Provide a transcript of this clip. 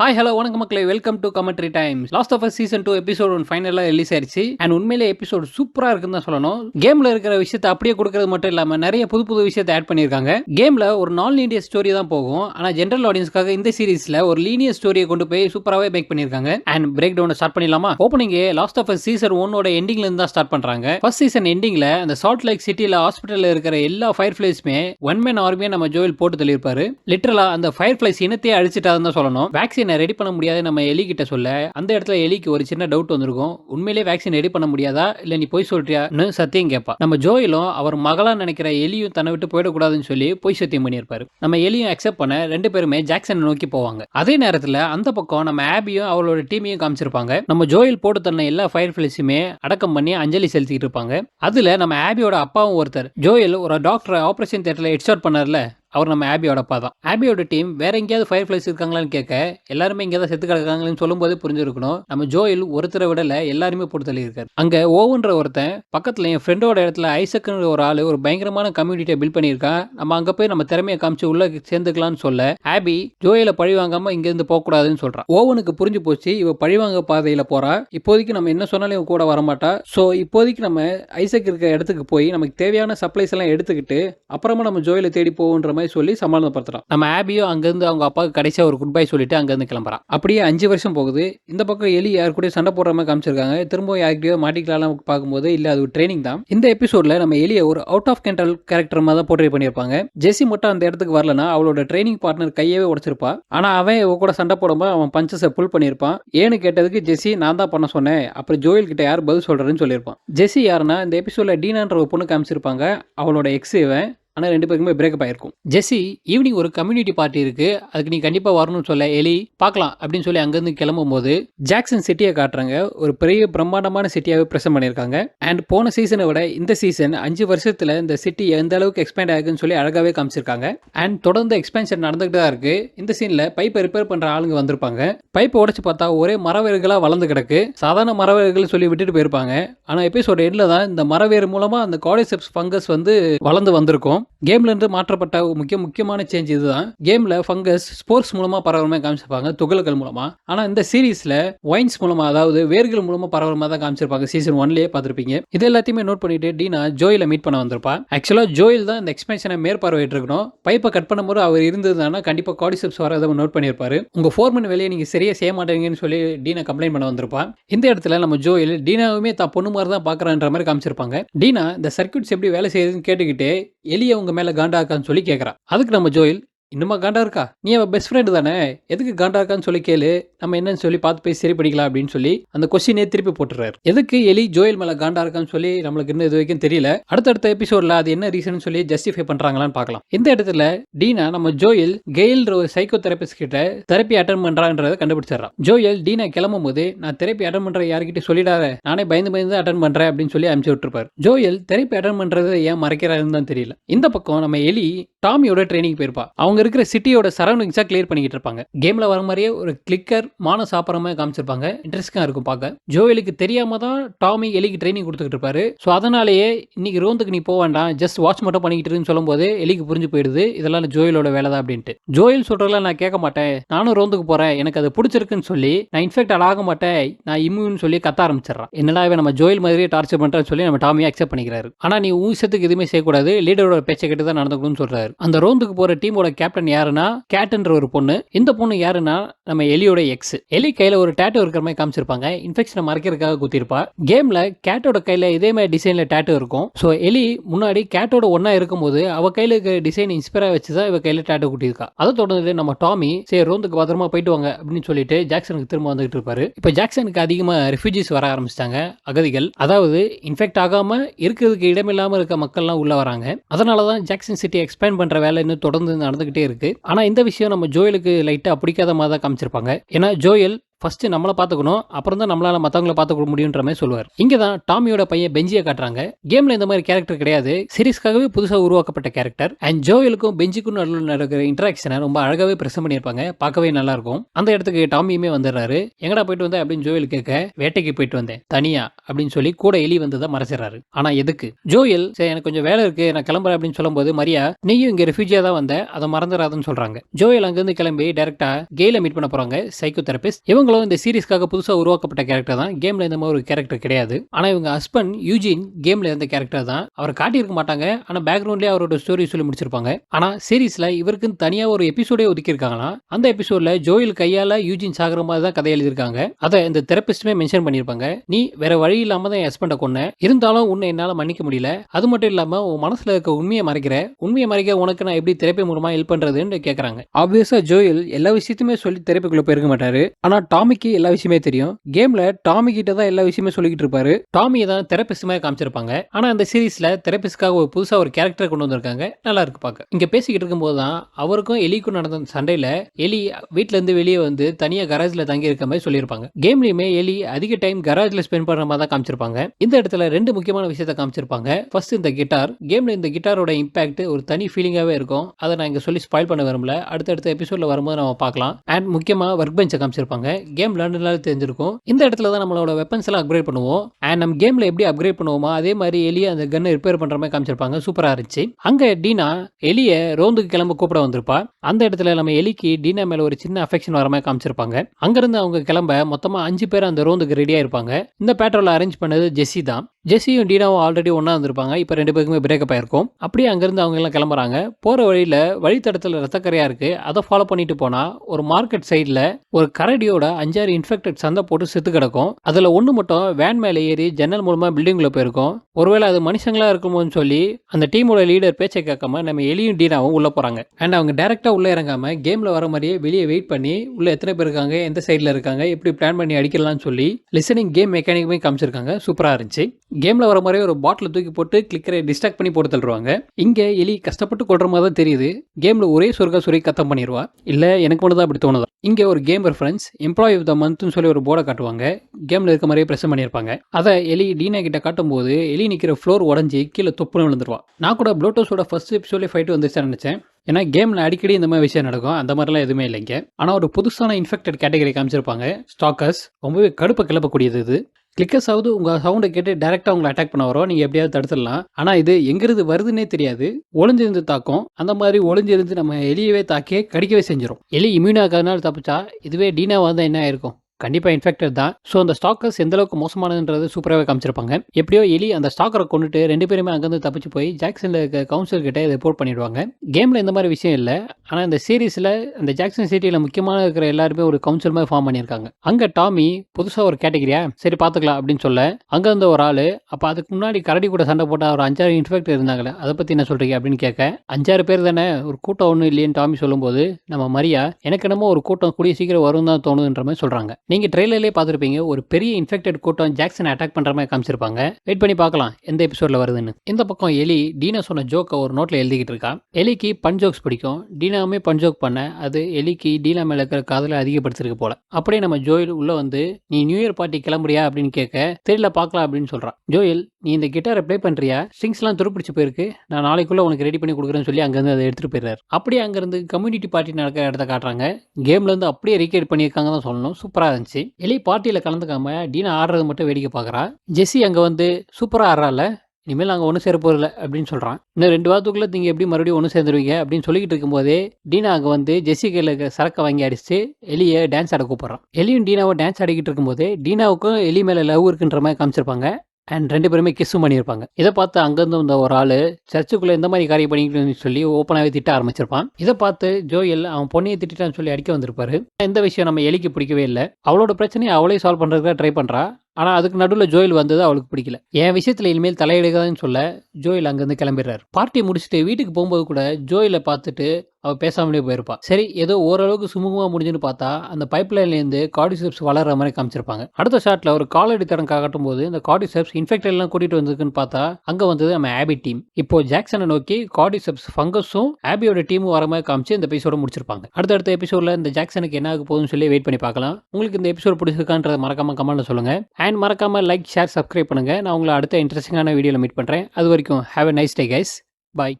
Hi hello வணக்கம் மக்களே. Welcome to commentary times last of season two episode one ஃபைனலாக release ஆயிடுச்சு and உண்மையிலே எபிசோட் சூப்பராக இருக்குன்னு தான் சொல்லணும். கேமில் இருக்கிற விஷயத்தை அப்படியே கொடுக்கறது மட்டும் இல்லாமல் நிறைய புது புது விஷயத்தை ஆட் பண்ணியிருக்காங்க. கேமில் ஒரு நான் லீனியர் ஸ்டோரி தான் போகும். ஆனால் ஜென்ரல் ஆடியன்ஸ்க்காக இந்த சீரீஸில் ஒரு லீனியர் ஸ்டோரியை கொண்டு போய் சூப்பராகவே மேக் பண்ணியிருக்காங்க. அண்ட் பிரேக் டவுனை ஸ்டார்ட் பண்ணிடலாமா ஓப்பனிங்கே லாஸ்ட் ஆஃப் சீசன் ஒன்னோட எண்டிங்ல இருந்து தான் ஸ்டார்ட் பண்ணுறாங்க ஃபர்ஸ்ட் சீசன் எண்டிங்கில் அந்த சால்ட் லேக் சிட்டியில் ஹாஸ்பிட்டலில் இருக்கிற எல்லா ஃபயர் ஃபிளைஸுமே ஒன் மேன் ஆர்மியை நம்ம ஜோயில் போட்டு தள்ளியிருப்பாரு. லிட்டரலாக அந்த ஃபயர் ஃபிளைஸ் இனத்தையே அழிச்சிட்டாருன்னு தான் சொல்லணும். வேக்சின் ரெடி பண்ண முடியாது நம்ம எலி கிட்ட சொல்ல அந்த இடத்துல எலிக்கு ஒரு சின்ன டவுட் வந்திருக்கும். உண்மையிலேயே வேக்சின் ரெடி பண்ண முடியாதா? இல்ல நீ போய் சொல்றியான்னு சத்தியம் கேட்பா. நம்ம ஜோயிலும் அவர் மகளா நினைக்கிற எலியும் தன்னை விட்டு போயிடக்கூடாதுன்னு சொல்லி போய் சத்தியம் பண்ணியிருப்பாரு. நம்ம எலியும் அக்செப்ட் பண்ண ரெண்டு பேருமே ஜாக்சனை நோக்கி போவாங்க. அதே நேரத்துல அந்த பக்கம் நம்ம ஆபியும் அவளோட டீமையும் காமிச்சிருப்பாங்க. நம்ம ஜோயில் போட்டு தன்ன எல்லா ஃபயர் ஃபிளிஸுமே அடக்கம் பண்ணி அஞ்சலி செலுத்திட்டு இருப்பாங்க. அதுல நம்ம ஆபியோட அப்பாவும் ஒருத்தர். ஜோயல் ஒரு டாக்டர் ஆபரேஷன் தியேட்டர்ல ஹெட்ஷாட் பண்ணார்ல? அவர் நம்ம ஆபியோட அப்பா தான். ஆபியோட டீம் வேற எங்கேயாவது ஃபயர் ஃபிளைஸ் இருக்காங்களான்னு கேட்க எல்லாருமே இங்கே தான் செத்து கிடக்காங்கன்னு சொல்லும்போது புரிஞ்சிருக்கணும். நம்ம ஜோயில் ஒருத்தரை விடல எல்லாருமே போட்டு தள்ளியிருக்காரு. அங்கே ஓவன்ற ஒருத்தன் பக்கத்தில் என் ஃப்ரெண்டோட இடத்துல ஐசக்குன்ற ஒரு ஆளு ஒரு பயங்கரமான கம்யூனிட்டியை பில்ட் பண்ணியிருக்கான் நம்ம அங்கே போய் நம்ம திறமையை காமிச்சு உள்ள சேர்ந்துக்கலாம்னு சொல்ல ஆபி ஜோயில பழி வாங்காம இங்கேருந்து போகக்கூடாதுன்னு சொல்கிறான் சொல்றான் ஓவனுக்கு புரிஞ்சு போச்சு இவ பழிவாங்க பாதையில போறா. இப்போதைக்கு நம்ம என்ன சொன்னாலும் கூட வரமாட்டா. ஸோ இப்போதைக்கு நம்ம ஐசக் இருக்கிற இடத்துக்கு போய் நமக்கு தேவையான சப்ளைஸ் எல்லாம் எடுத்துக்கிட்டு அப்புறமா நம்ம ஜோயில தேடி போவோன்ற மாதிரி சொல்லி சமாதானப்படுத்துறான். நம்ம ஆபியும் அங்கேருந்து அவங்க அப்பாவுக்கு கடைசியா ஒரு குட் பை சொல்லிட்டு அங்கேருந்து கிளம்புறான். அப்படியே அஞ்சு வருஷம் போகுது. இந்த பக்கம் எலி யார் கூட சண்டை போடுற மாதிரி காமிச்சிருக்காங்க. திரும்ப யார்கிட்டயோ மாட்டிக்கலாம் பார்க்கும்போது இல்ல அது ஒரு ட்ரைனிங் தான். இந்த எபிசோட்ல நம்ம எலியை ஒரு அவுட் ஆஃப் கண்ட்ரோல் கேரக்டர் மாதிரி தான் போர்ட்ரே பண்ணியிருப்பாங்க. ஜெஸி மட்டும் அந்த இடத்துக்கு வரலனா அவளோட ட்ரைனிங் பார்ட்னர் கையவே உடைச்சிருப்பா. ஆனா அவன் இவ கூட சண்டை போடும்போது அவன் பஞ்சஸை புல் பண்ணியிருப்பான். ஏன்னு கேட்டதுக்கு ஜெஸி நான் தான் பண்ண சொன்னேன். அப்புறம் ஜோயல் கிட்ட யார் பதில் சொல்றேன்னு சொல்லியிருப்பான். ஜெஸி யாருன்னா இந்த எபிசோட்ல டீனான்ற ஒரு பொண்ணு காமிச்சிருப்பாங்க. அவளோட எக்ஸ் இவன். ஆனால் ரெண்டு பேருக்குமே பிரேக்கப் ஆயிருக்கும். ஜெஸ்ஸி ஈவினிங் ஒரு கம்யூனிட்டி பார்ட்டி இருக்கு. அதுக்கு நீ கண்டிப்பாக வரணும்னு சொல்ல எலி பார்க்கலாம் அப்படின்னு சொல்லி அங்கேருந்து கிளம்பும் போது ஜாக்சன் சிட்டியை காட்டுறாங்க. ஒரு பெரிய பிரம்மாண்டமான சிட்டியாகவே ப்ரெசென்ட் பண்ணியிருக்காங்க. அண்ட் போன சீசனை விட இந்த சீசன் அஞ்சு வருஷத்தில் இந்த சிட்டி எந்த அளவுக்கு எக்ஸ்பேண்ட் ஆகுதுன்னு சொல்லி அழகாகவே காமிச்சிருக்காங்க. அண்ட் தொடர்ந்து எக்ஸ்பென்ஷன் நடந்துகிட்டு தான் இருக்கு. இந்த சீனில் பைப்பை ரிப்பேர் பண்ணுற ஆளுங்க வந்திருப்பாங்க. பைப்பை உடச்சு பார்த்தா ஒரே மரவேர்களாக வளர்ந்து கிடக்கு. சாதாரண மரவேர்கள் சொல்லி விட்டுட்டு போயிருப்பாங்க. ஆனால் எபிசோட எண்டில் தான் இந்த மரவேர் மூலமாக அந்த காலிசெப்ஸ் ஃபங்கஸ் வந்து வளர்ந்து வந்திருக்கும். கேம்ல இருந்து மாற்றப்பட்ட ஒரு முக்கிய முக்கியமான சேஞ்ச் இதுதான். கேம்ல ஃபங்கஸ் ஸ்போர்ட்ஸ் மூலமா பரவுறமே காமிச்சிருப்பாங்க துகள்கள் மூலமா. ஆனா இந்த சீரீஸ்ல ஒயின்ஸ் மூலமா அதாவது வேர்கள் மூலமா பரவரமாக தான் காமிச்சிருப்பாங்க சீசன் ஒன்லயே பார்த்துருப்பீங்க. இது எல்லாத்தையுமே நோட் பண்ணிட்டு டீனா ஜோயில மீட் பண்ண வந்திருப்பா. ஆக்சுவலா ஜோயில் தான் இந்த எக்ஸ்பென்ஷனை மேற்பார்வையிட்டு இருக்கணும். பைப்பை கட் பண்ணும்போது அவர் இருந்ததுனா கண்டிப்பா காடிசெப்ஸ் வரதை நோட் பண்ணியிருப்பாரு. உங்க ஃபோர்மன் வேலையை நீங்க சரியா செய்ய மாட்டேங்கன்னு சொல்லி டீனா கம்ப்ளைண்ட் பண்ண வந்திருப்பா. இந்த இடத்துல நம்ம ஜோயில் டீனாவுமே தான் பொண்ணு மாதிரி தான் பாக்குறான்ற மாதிரி காமிச்சிருப்பாங்க. டீனா இந்த சர்க்கியூட்ஸ் எப்படி வேலை செய்யுதுன்னு கேட்டுக்கிட்டே எலியை உங்க மேல காண்டாக்கான்னு சொல்லி கேட்கறா அதுக்கு நம்ம ஜோயில் இன்னுமா காண்டா இருக்கா? நீ அவள் பெஸ்ட் ஃப்ரெண்டு தானே? எதுக்கு காண்டா இருக்கான்னு சொல்லி கேளு. நம்ம என்னன்னு சொல்லி பார்த்து போய் சரி பண்ணிக்கலாம் அப்படின்னு சொல்லி அந்த கொஸ்டினே திருப்பி போட்டுறாரு. எதுக்கு எலி ஜோயல் மேல காண்டா இருக்கான்னு சொல்லி நம்மளுக்கு இன்னும் இது வரைக்கும் தெரியல. அடுத்தடுத்த எபிசோட்ல அது என்ன ரீசன் சொல்லி ஜஸ்டிஃபை பண்றாங்களான்னு பார்க்கலாம். இந்த இடத்துல டீனா நம்ம ஜோயல் கெயில்ன்ற ஒரு சைக்கோ தெரபிஸ்ட் கிட்ட தெரப்பி அட்டன் பண்றான்றத கண்டுபிடிச்சிடறான். ஜோயல் டீனா கிளம்பும் போது நான் தெரப்பி அட்டன் பண்ற யார்கிட்ட சொல்லிடாத. நானே பயந்து பயந்து அட்டன் பண்றேன் அப்படின்னு சொல்லி அனுப்பிச்சு விட்டுருப்பாரு. ஜோயல் தெரப்பி அட்டன் பண்றதை ஏன் மறைக்கிறாருன்னு தான் தெரியல. இந்த பக்கம் நம்ம எலி டாமியோட ட்ரைனிங் போயிருப்பா. அவங்க இருக்கிற சிட்டியோட சரௌண்டிங்ஸாக கிளியர் பண்ணிக்கிட்டு இருப்பாங்க. கேமில் வர மாதிரியே ஒரு கிளிக்கர் மான சாப்பிட்ற மாதிரி காமிச்சிருப்பாங்க இன்ட்ரெஸ்டிங்காக இருக்கும் பார்க்க. ஜோயலுக்கு தெரியாம தான் டாமி எலிக்கு ட்ரைனிங் கொடுத்துக்கிட்டு இருப்பாரு. ஸோ அதனாலேயே இன்னைக்கு ரோந்துக்கு நீ போக வேண்டாம். ஜஸ்ட் வாட்ச் மட்டும் பண்ணிக்கிட்டு இருக்குன்னு சொல்லும்போது எலிக்கு புரிஞ்சு போயிடுது. இதெல்லாம் ஜோயலோட வேலை தான் அப்படின்ட்டு. ஜோயல் சொல்கிறதெல்லாம் நான் கேட்க மாட்டேன். நானும் ரோந்துக்கு போறேன். எனக்கு அது பிடிச்சிருக்குன்னு சொல்லி நான் இன்ஃபெக்ட் ஆக மாட்டேன். நான் இம்யூன் சொல்லி கத்த ஆரம்பிச்சிடறான். என்னடா இவன் நம்ம ஜோயல் மாதிரியே டார்ச்சர் பண்ணுறான்னு சொல்லி நம்ம டாமியை அக்செப்ட் பண்ணிக்கிறாரு. ஆனா நீ ஊசத்துக்கு எதுவுமே செய்யக்கூடாது. லீடரோட பேச்சை கேட்டு தான் நடந்துக்கணும்னு சொல்றாரு. அந்த ரோந்துக்கு போற டீமோட கேப்டன் யாருன்னா கேட்ன்ற ஒரு பொண்ணு. இந்த பொண்ணு யாருன்னா நம்ம எலியோட எக்ஸ் எலி கையில ஒரு டேட்டோ இருக்கிற மாதிரி காமிச்சிருப்பாங்க. இன்ஃபெக்ஷனை மறைக்கிறதுக்காக குத்திருப்பா கேம்ல கேட்டோட கையில இதே மாதிரி டிசைன்ல டேட்டோ இருக்கும். ஸோ எலி முன்னாடி கேட்டோட ஒன்னா இருக்கும்போது அவ கையில இருக்க டிசைன் இன்ஸ்பயரா வச்சு தான் இவ கையில டேட்டோ குட்டியிருக்கா அதை தொடர்ந்து நம்ம டாமி சரி ரோந்துக்கு பத்திரமா போயிட்டு வாங்க அப்படின்னு சொல்லிட்டு ஜாக்சனுக்கு திரும்ப வந்துகிட்டு இருப்பாரு. இப்போ ஜாக்சனுக்கு அதிகமாக ரெஃப்யூஜிஸ் வர ஆரம்பிச்சிட்டாங்க அகதிகள். அதாவது இன்ஃபெக்ட் ஆகாம இருக்கிறதுக்கு இடமில்லாம இருக்க மக்கள்லாம் உள்ள வராங்க. அதனால தான் ஜாக்சன் சிட்டி எக்ஸ்பேண்ட் பண்ற வேலை இன்னும் தொடர்ந்து நடந்துகிட்டே இருக்கு. ஆனா இந்த விஷயம் நம்ம ஜோயலுக்கு லைட்டா பிடிக்காத மாதிரி தான் காமிச்சிருப்பாங்க. ஏன்னா ஜோயல் ஃபஸ்ட்டு நம்மளை பார்த்துக்கணும் அப்புறம் தான் நம்மளால் மற்றவங்கள பார்த்துக்க முடியுன்ற மாதிரி சொல்லுவார். இங்கே தான் டாமியோட பையன் பெஞ்சியை காட்டுறாங்க. கேமில் இந்த மாதிரி கேரக்டர் கிடையாது. சீரிஸ்க்காகவே புதுசாக உருவாக்கப்பட்ட கேரக்டர் அண்ட் ஜோயலுக்கும் பெஞ்சிக்கும் நடுவில் நடக்கிற இன்ட்ராக்ஷனை ரொம்ப அழகாகவே பிரசன்ட் பண்ணியிருப்பாங்க. பார்க்கவே நல்லா இருக்கும் அந்த இடத்துக்கு டாமியுமே வந்துடுறாரு. எங்கடா போயிட்டு வந்த? அப்படின்னு ஜோயல் கேட்க வேட்டைக்கு போயிட்டு வந்தேன். தனியா? அப்படின்னு சொல்லி கூட எலி வந்ததை மறைச்சிடறாரு. ஆனால் எதுக்கு? ஜோயல் சரி எனக்கு கொஞ்சம் வேலை இருக்கு. நான் கிளம்புறேன் அப்படின்னு சொல்லும்போது மரியா நீயும் இங்கே ரெஃப்யூஜியாக தான் வந்த. அதை மறந்துடாதுன்னு சொல்கிறாங்க ஜோயல் அங்கேருந்து கிளம்பி டைரக்டா கெயில மீட் பண்ண போகிறாங்க சைக்கோ தெரபிஸ்ட் இவங்களும் இந்த சீரிஸ்க்காக புதுசாக உருவாக்கப்பட்ட கேரக்டர் தான். கேம்ல இந்த மாதிரி ஒரு கேரக்டர் கிடையாது. ஆனா இவங்க ஹஸ்பண்ட் யூஜின் கேம்ல இருந்த கேரக்டர் தான். அவர் காட்டியிருக்க மாட்டாங்க. ஆனால் பேக்ரவுண்ட்லேயே அவரோட ஸ்டோரி சொல்லி முடிச்சிருப்பாங்க. ஆனால் சீரீஸில் இவருக்கு தனியாக ஒரு எபிசோடே ஒதுக்கியிருக்காங்கன்னா அந்த எபிசோட்ல ஜோயில் கையால் யூஜின் சாகிற மாதிரி தான் கதை எழுதியிருக்காங்க. அதை இந்த தெரப்பிஸ்ட்டுமே மென்ஷன் பண்ணியிருப்பாங்க. நீ வேற வழி இல்லாமல் தான் என் ஹஸ்பண்டை கொன்ன. இருந்தாலும் உன்னை என்னால் மன்னிக்க முடியல. அது மட்டும் இல்லாமல் உன் மனசில் இருக்க உண்மையை மறைக்கிற. உண்மையை மறைக்க உனக்கு நான் எப்படி தெரப்பி மூலமாக ஹெல்ப் பண்ணுறதுன்னு கேட்குறாங்க ஆப்வியஸாக ஜோயில் எல்லா விஷயத்தையுமே சொல்லி தெரப்பிக்குள்ள போயிருக்க மாட்டாரு. ஆனால் டாமிக்கு எல்லா விஷயமே தெரியும். கேம்ல டாமி கிட்ட தான் எல்லா விஷயமே சொல்லிக்கிட்டு இருப்பாரு. டாமியை தான் தெரபிஸ்ட் மாதிரி காமிச்சிருப்பாங்க. ஆனா அந்த சீரீஸ்ல தெரபிஸ்ட்காக ஒரு புதுசா ஒரு கேரக்டர் கொண்டு வந்திருக்காங்க. நல்லா இருக்கு பார்க்க இங்க பேசிக்கிட்டு இருக்கும்போது தான் அவருக்கும் எலிக்கும் நடந்த சண்டையில எலி வீட்டுல இருந்து வெளியே வந்து தனியா கராஜ்ல தங்கி இருக்க மாதிரி சொல்லியிருப்பாங்க. கேம்லயுமே எலி அதிக டைம் கராஜ்ல ஸ்பெண்ட் பண்ற மாதிரி தான் காமிச்சிருப்பாங்க. இந்த இடத்துல ரெண்டு முக்கியமான விஷயத்த காமிச்சிருப்பாங்க. ஃபர்ஸ்ட் இந்த கிட்டார். கேம்ல இந்த கிட்டாரோட இம்பாக்ட் ஒரு தனி ஃபீலிங்காவே இருக்கும். அதை நான் இங்க சொல்லி ஸ்பாயில் பண்ண விரும்பல. அடுத்தடுத்த எபிசோட்ல வரும்போது நம்ம பார்க்கலாம். அண்ட் முக்கியமா ஒர்க் பெஞ்சை காமிச்சிருப்பாங்க. கேம் விளையாண்டுனால தெரிஞ்சிருக்கும். இந்த இடத்துல தான் நம்மளோட வெப்பன்ஸ் எல்லாம் அப்கிரேட் பண்ணுவோம். அண்ட் நம்ம கேம்ல எப்படி அப்கிரேட் பண்ணுவோமோ அதே மாதிரி எலியை அந்த கன்னை ரிப்பேர் பண்ற மாதிரி காமிச்சிருப்பாங்க. சூப்பரா இருந்துச்சு. அங்க டீனா எலிய ரோந்துக்கு கிளம்ப கூப்பிட வந்திருப்பா. அந்த இடத்துல நம்ம எலிக்கு டீனா மேல ஒரு சின்ன அஃபெக்ஷன் வர மாதிரி காமிச்சிருப்பாங்க. அங்கிருந்து அவங்க கிளம்ப மொத்தமா அஞ்சு பேர் அந்த ரோந்துக்கு ரெடியா இருப்பாங்க இந்த பேட்ரோல அரேஞ்ச் பண்ணது ஜெஸ்ஸி தான். ஜெஸ்ஸியும் டீனாவும் ஆல்ரெடி ஒன்றா இருந்திருப்பாங்க. இப்போ ரெண்டு பேருக்குமே பிரேக்கப் ஆயிருக்கும். அப்படியே அங்கேருந்து அவங்க எல்லாம் கிளம்புறாங்க. போகிற வழியில் வழித்தடத்தில் ரத்தக்கரையாக இருக்குது அதை ஃபாலோ பண்ணிட்டு போனால் ஒரு மார்க்கெட் சைடில் ஒரு கரடியோட அஞ்சாறு இன்ஃபெக்டட் சந்தை போட்டு செத்து கிடக்கும். அதில் ஒன்று மட்டும் வேன் மேலே ஏறி ஜன்னல் மூலமாக பில்டிங்குள்ளே போயிருக்கும். ஒருவேளை அது மனுஷங்களாக இருக்குமோன்னு சொல்லி அந்த டீமோட லீடர் பேச்சை கேட்காம நம்ம எலியும் டீனாவும் உள்ளே போகிறாங்க அண்ட் அவங்க டேரெக்டாக உள்ளே இறங்காம கேமில் வர மாதிரியே வெளியே வெயிட் பண்ணி உள்ளே எத்தனை பேர் இருக்காங்க எந்த சைடில் இருக்காங்க எப்படி பிளான் பண்ணி அடிக்கலாம்னு சொல்லி லிசனிங் கேம் மெக்கானிக்குமே காமிச்சிருக்காங்க. சூப்பராக இருந்துச்சு. கேமில் வர மாதிரி ஒரு பாட்டில் தூக்கி போட்டு கிளிக்கரை டிஸ்ட்ராக்ட் பண்ணி போட்டு தள்ளுவாங்க. இங்கே எலி கஷ்டப்பட்டு கொள்ற மாதிரி தான் தெரியுது. கேமில் ஒரே சொர்க்கா சொரி கத்தம் பண்ணிடுவா இல்லை எனக்கு மட்டும் தான் அப்படி தோணுதா? இங்கே ஒரு game reference employee of the மந்த்னு சொல்லி ஒரு போர்டை காட்டுவாங்க. கேமில் இருக்க மாதிரியே ப்ரெஸ் பண்ணியிருப்பாங்க அதை எலி டீனா கிட்ட காட்டும்போது எலி நிற்கிற ஃப்ளோர் உடஞ்சி கீழே தொப்புன்னு விழுந்துருவா. நான் கூட ப்ளூட்டோஸோட ஃபர்ஸ்ட் எபிசோட்லேயே ஃபைட்டு வந்துச்சு நினச்சேன். ஏன்னா கேமில் அடிக்கடி இந்த மாதிரி விஷயம் நடக்கும். அந்த மாதிரிலாம் எதுவுமே இல்லைங்க ஆனால் ஒரு புதுசான இன்ஃபெக்டட் கேட்டகரி காமிச்சிருப்பாங்க. ஸ்டாக்கர்ஸ் ரொம்பவே கடுப்பை கிளப்பக்கூடியது இது. கிளிக்கர்ஸாவது உங்கள் சவுண்டை கேட்டு டேரெக்டாக உங்களை அட்டாக் பண்ண வரோம். நீங்கள் எப்படியாவது தடுத்துடலாம். ஆனால் இது எங்கிருந்து வருதுன்னே தெரியாது. ஒளிஞ்சிருந்து தாக்கும். அந்த மாதிரி ஒளிஞ்சிருந்து நம்ம எலியவே தாக்கி கடிக்கவே செஞ்சிடும் எலி இம்யூன் தப்பிச்சா இதுவே டீனா தான் என்ன ஆயிருக்கும்? கண்டிப்பாக இன்ஃபெக்டட் தான். ஸோ அந்த ஸ்டாக்கர்ஸ் எந்த அளவுக்கு மோசமானதுன்றது சூப்பராகவே காமிச்சிருப்பாங்க. எப்படியோ எலி அந்த ஸ்டாக்கரை கொண்டுட்டு ரெண்டு பேருமே அங்கேருந்து தப்பிச்சு போய் ஜாக்சனில் இருக்க கவுன்சில் கிட்ட இதை ரிப்போர்ட் பண்ணிடுவாங்க. கேமில் இந்த மாதிரி விஷயம் இல்லை. ஆனால் இந்த சீரீஸில் அந்த ஜாக்சன் சிட்டியில் முக்கியமான இருக்கிற எல்லாருமே ஒரு கவுன்சில் மாதிரி ஃபார்ம் பண்ணியிருக்காங்க. அங்கே டாமி புதுசாக ஒரு கேட்டகரியா சரி பார்த்துக்கலாம் அப்படின்னு சொல்ல அங்கே இருந்த ஒரு ஆள் அப்போ அதுக்கு முன்னாடி கரடி கூட சண்டை போட்டால் ஒரு அஞ்சாறு இன்ஃபெக்ட் இருந்தாங்களே அதை பற்றி என்ன சொல்கிறீங்க அப்படின்னு கேட்க அஞ்சாறு பேர் தானே ஒரு கூட்டம் ஒன்றும் இல்லையேன்னு டாமி சொல்லும்போது நம்ம மரியா எனக்கு என்னமோ ஒரு கூட்டம் கூடிய சீக்கிரம் வரும் தான் தோணுதுன்ற மாதிரி சொல்கிறாங்க நீங்கள் ட்ரெயிலர்லேயே பார்த்துருப்பீங்க ஒரு பெரிய இன்ஃபெக்டட் கூட்டம் ஜாக்சன் அட்டாக் பண்ணுற மாதிரி காமிச்சிருப்பாங்க. வெயிட் பண்ணி பார்க்கலாம் எந்த எபிசோடில் வருதுன்னு. இந்த பக்கம் எலி டீனா சொன்ன ஜோக்கை ஒரு நோட்டில் எழுதிக்கிட்டு இருக்கா. எலிக்கு பன் ஜோக்ஸ் பிடிக்கும். டீனாவுமே பன் ஜோக் பண்ண அது எலிக்கு டீனா மேலே இருக்கிற காதலை அதிகப்படுத்திருக்கு போல. அப்படியே நம்ம ஜோயில் உள்ளே வந்து நீ நியூ இயர் பார்ட்டி கிளம்புறியா? அப்படின்னு கேட்க தெரியல பார்க்கலாம் அப்படின்னு சொல்கிறான் ஜோயில் நீ இந்த கிட்டாரை ப்ளே பண்ணுறியா ஸ்ட்ரிங்ஸ்லாம் துருப்பிடிச்சு போயிருக்கு. நான் நாளைக்குள்ளே உனக்கு ரெடி பண்ணி கொடுக்குறேன்னு சொல்லி அங்கேருந்து அதை எடுத்துட்டு போயிடுறாரு. அப்படியே அங்கேருந்து கம்யூனிட்டி பார்ட்டி நடக்கிற இடத்த காட்டுறாங்க. கேம்லேருந்து அப்படியே ரீகேட் பண்ணியிருக்காங்க தான் சொல்லணும். சூப்பராக இருந்துச்சு. எலி பார்ட்டியில் கலந்துக்காம டீனா ஆடுறது மட்டும் வேடிக்கை பார்க்குறா ஜெஸ்ஸி அங்கே வந்து சூப்பராக ஆடுறால இனிமேல் நாங்கள் ஒன்றும் சேர போகிறல அப்படின்னு சொல்கிறான் இன்னும் ரெண்டு வாரத்துக்குள்ளே நீங்கள் எப்படி மறுபடியும் ஒன்று சேர்ந்துருவீங்க அப்படின்னு சொல்லிக்கிட்டு இருக்கும்போதே டீனா அங்கே வந்து ஜெஸ்ஸி கையில் சரக்கை வாங்கி அடிச்சு எலியை டான்ஸ் ஆட கூப்பிட்றான். எலியும் டீனாவும் டான்ஸ் ஆடிக்கிட்டு இருக்கும்போது டீனாவுக்கும் எலி மேலே லவ் இருக்குன்ற மாதிரி காமிச்சிருப்பாங்க. அண்ட் ரெண்டு பேருமே கிஸ்ஸும் பண்ணியிருப்பாங்க. இதை பார்த்து அங்கேருந்து வந்த ஒரு ஆள் சர்ச்சுக்குள்ளே இந்த மாதிரி காரியம் பண்ணிக்கிட்டு சொல்லி ஓப்பனாகவே திட்ட ஆரம்பிச்சிருப்பான். இதை பார்த்து ஜோயல் அவன் பொண்ணையை திட்டான்னு சொல்லி அடிக்க வந்திருப்பாரு. இந்த விஷயம் நம்ம எலிக்கு பிடிக்கவே இல்லை. அவளோட பிரச்சனையை அவளே சால்வ் பண்ணுறதுக்காக ட்ரை பண்ணுறா ஆனால் அதுக்கு நடுவில் ஜோயில் வந்தது அவளுக்கு பிடிக்கல என் விஷயத்தில் இனிமேல் தலையிடுகாதுன்னு சொல்ல ஜோயில் அங்கேருந்து கிளம்பிடுறாரு பார்ட்டி முடிச்சுட்டு வீட்டுக்கு போகும்போது கூட ஜோயில பார்த்துட்டு அவ பேசாமலே போயிருப்பா. சரி ஏதோ ஓரளவுக்கு சுமூகமா முடிஞ்சுன்னு பார்த்தா, அந்த பைப்லைன்லேருந்து கார்டிசெப்ஸ் வளர்ற மாதிரி காமிச்சிருப்பாங்க. அடுத்த ஷாட்ல ஒரு காலடி தடம் காட்டும்போது, இந்த கார்டிசெப்ஸ் இன்ஃபெக்டட்லாம் கூட்டிட்டு வந்திருக்குன்னு பார்த்தா, அங்க வந்தது நம்ம ஆபி டீம். இப்போ ஜாக்சனை நோக்கி கார்டிசெப்ஸ் ஃபங்கஸும், ஆபியோட டீமும் வர மாதிரி காமிச்சு இந்த எபிசோட முடிச்சிருப்பாங்க. அடுத்தடுத்த எபிசோட்ல இந்த ஜாக்சனுக்கு என்ன ஆக போகுதுன்னு சொல்லி வெயிட் பண்ணி பார்க்கலாம். உங்களுக்கு இந்த எபிசோட் பிடிச்சிருக்கான்றத மறக்காம கமெண்ட்ல சொல்லுங்க. அண்ட் மறக்காமல் லைக், ஷேர், சப்ஸ்கிரைப் பண்ணுங்கள் நான் உங்களை அடுத்த இன்ட்ரெஸ்டிங்கான வீடியோவில் மீட் பண்ணுறேன் அது வரைக்கும் have a nice day guys. Bye.